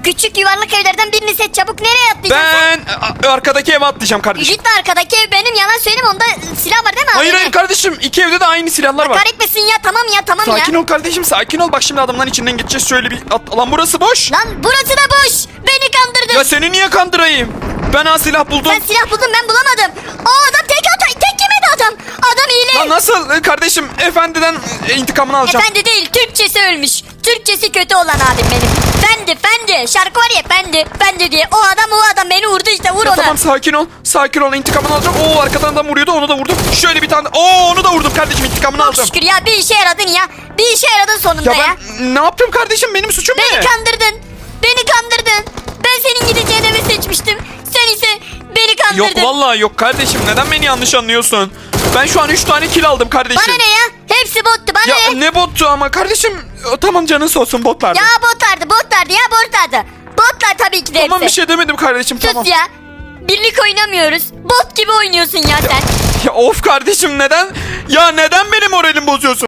Bu küçük yuvarlak evlerden birini seç çabuk nereye atlayacaksın sen? Ben a- arkadaki eve atlayacağım kardeşim. Git de arkadaki ev benim yalan söyleme onda silah var değil mi? Hayır abi? hayır kardeşim iki evde de aynı silahlar var. Kahretmesin ya tamam ya tamam Sakin ya. ol kardeşim sakin ol. Bak şimdi adamların içinden geçeceğiz şöyle bir at. Lan burası boş. Lan burası da boş. Beni kandırdın. Ya seni niye kandırayım? Ben ha silah buldum. Sen silah buldun ben bulamadım. O adam tek atay tek yemedi adam. Adam hile. Lan nasıl e, kardeşim efendiden e, intikamını alacağım. Efendi değil Türkçesi ölmüş. Türkçesi kötü olan abim benim. Fendi fendi şarkı var ya fendi fendi diye. O adam o adam beni vurdu işte vur Ya ona. tamam sakin ol. Sakin ol intikamını alacağım. Oo arkadan adam vuruyordu onu da vurdum. Şöyle bir tane. Oo onu da vurdum kardeşim intikamını Çok alacağım. şükür ya bir işe yaradın ya. Bir işe yaradın sonunda Ya ya. ben ne yaptım kardeşim benim suçum ne? Beni kandırdın. Beni kandırdın. Ben senin gideceğin evi seçmiştim. Sen ise beni kandırdın. Yok vallahi yok kardeşim neden beni yanlış anlıyorsun? Ben şu an 3 tane kill aldım kardeşim. Bana ne ya? Hepsi bottu bana Ya ne? ne bottu ama kardeşim o, tamam canın olsun botlardı. Ya botlardı botlardı ya botlardı. Botlar tabii ki de tamam bir hepsi. şey demedim kardeşim Sus tamam. ya. Birlik oynamıyoruz. Bot gibi oynuyorsun ya sen. Ya of kardeşim neden? Ya neden benim moralim bozuyorsun?